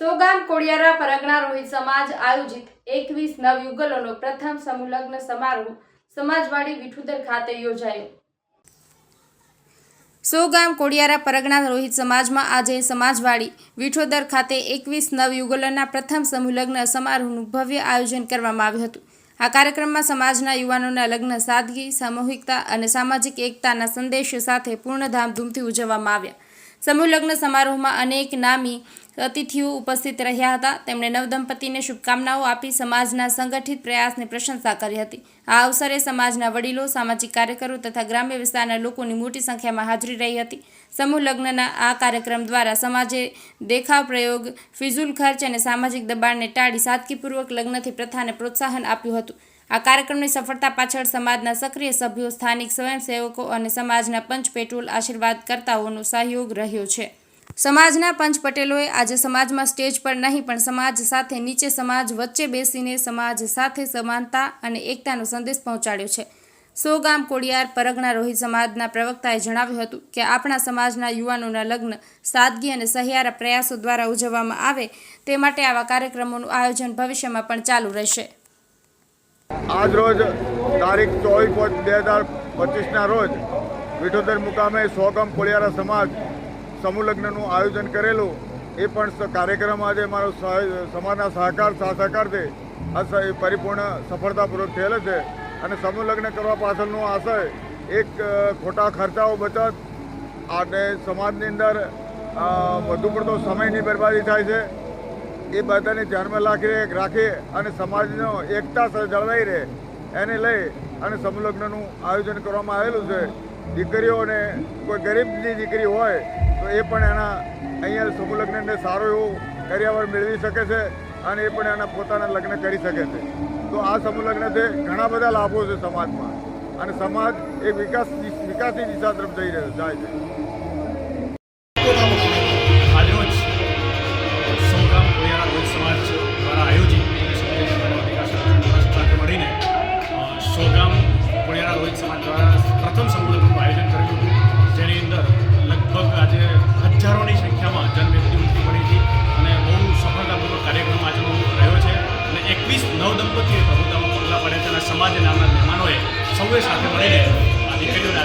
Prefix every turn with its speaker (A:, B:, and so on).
A: સોગામ કોડિયારા પરગણા રોહિત સમાજ આયોજિત એકવીસ નવયુગલોનો પ્રથમ સમુલગ્ન સમારોહ સમાજવાડી વિઠુદર ખાતે યોજાયો. સોગામ કોડિયારા પરગણા રોહિત સમાજમાં આજે સમાજવાડી વિઠોદર ખાતે એકવીસ નવયુગલોના પ્રથમ સમૂહલગ્ન સમારોહનું ભવ્ય આયોજન કરવામાં આવ્યું હતું. આ કાર્યક્રમમાં સમાજના યુવાનોના લગ્ન, સાદગી, સામૂહિકતા અને સામાજિક એકતાના સંદેશ સાથે પૂર્ણ ધામધૂમથી ઉજવવામાં આવ્યા. સમૂહ સમારોહમાં અનેક નામી અતિથિઓ ઉપસ્થિત રહ્યા હતા. તેમણે નવદંપતિને શુભકામનાઓ આપી સમાજના સંગઠિત પ્રયાસની પ્રશંસા કરી હતી. આ અવસરે સમાજના વડીલો, સામાજિક કાર્યકરો તથા ગ્રામ્ય વિસ્તારના લોકોની મોટી સંખ્યામાં હાજરી રહી હતી. સમૂહ લગ્નના આ કાર્યક્રમ દ્વારા સમાજે દેખાવ પ્રયોગ, ફિઝુલ ખર્ચ અને સામાજિક દબાણને ટાળી સાદગીપૂર્વક લગ્નથી પ્રથાને પ્રોત્સાહન આપ્યું હતું. આ કાર્યક્રમની સફળતા પાછળ સમાજના સક્રિય સભ્યો, સ્થાનિક સ્વયંસેવકો અને સમાજના પંચ પેટ્રોલ આશીર્વાદકર્તાઓનો સહયોગ રહ્યો છે. સમાજના પંચ પટેલોએ આજે સમાજમાં સ્ટેજ પર નહીં, પણ સમાજ સાથે નીચે સમાજ, વચ્ચે બેસીને સમાજ સાથે સમાનતા અને એકતાનો સંદેશ પહોંચાડ્યો છે. સો કોડિયાર પરગણા રોહિત સમાજના પ્રવક્તાએ જણાવ્યું હતું કે આપણા સમાજના યુવાનોના લગ્ન સાદગી અને સહિયારા પ્રયાસો દ્વારા ઉજવવામાં આવે તે માટે આવા કાર્યક્રમોનું આયોજન ભવિષ્યમાં પણ ચાલુ રહેશે.
B: આજ રોજ તારીખ ચોવીસ બે હજાર પચીસના રોજ વિઠોદર મુકામે સોગમ કોળિયારા સમાજ સમૂહ લગ્નનું આયોજન કરેલું. એ પણ કાર્યક્રમ આજે મારો સમાજના સહકાર સહકારથી આ પરિપૂર્ણ સફળતાપૂર્વક થયેલો છે. અને સમૂહ લગ્ન કરવા પાછળનો આશય, એક ખોટા ખર્ચાઓ બચત અને સમાજની અંદર વધુ પડતો સમયની બરબાદી થાય છે. એ બધાને ધ્યાનમાં રાખી રાખી અને સમાજનો એકતા જળવાઈ રહે. એને લઈ અને સમૂહ લગ્નનું આયોજન કરવામાં આવેલું છે. દીકરીઓને કોઈ ગરીબની દીકરી હોય એ પણ એના અહીંયા સમૂહ લગ્નને સારું એવું કરિયાવર મેળવી શકે છે અને એ પણ એના પોતાના લગ્ન કરી શકે છે. તો આ સમૂહ લગ્નથી ઘણા બધા લાભો છે સમાજમાં. અને સમાજ એ વિકાસ વિકાસની દિશા તરફ જઈ રહ્યો, જાય છે.
C: સમાજ દ્વારા પ્રથમ સંકુલનું આયોજન કર્યું હતું. જેની અંદર લગભગ આજે હજારોની સંખ્યામાં જનવ્યક્તિ ઉમટી પડી હતી અને બહુ સફળતાપૂર્વક કાર્યક્રમ આજનો રહ્યો છે. અને એકવીસ નવ દંપતીઓએ પ્રભુતામાં પગલાં પડ્યા છે અને સમાજ આવનાર મહેમાનોએ સૌએ સાથે મળીને આ દીકરીઓને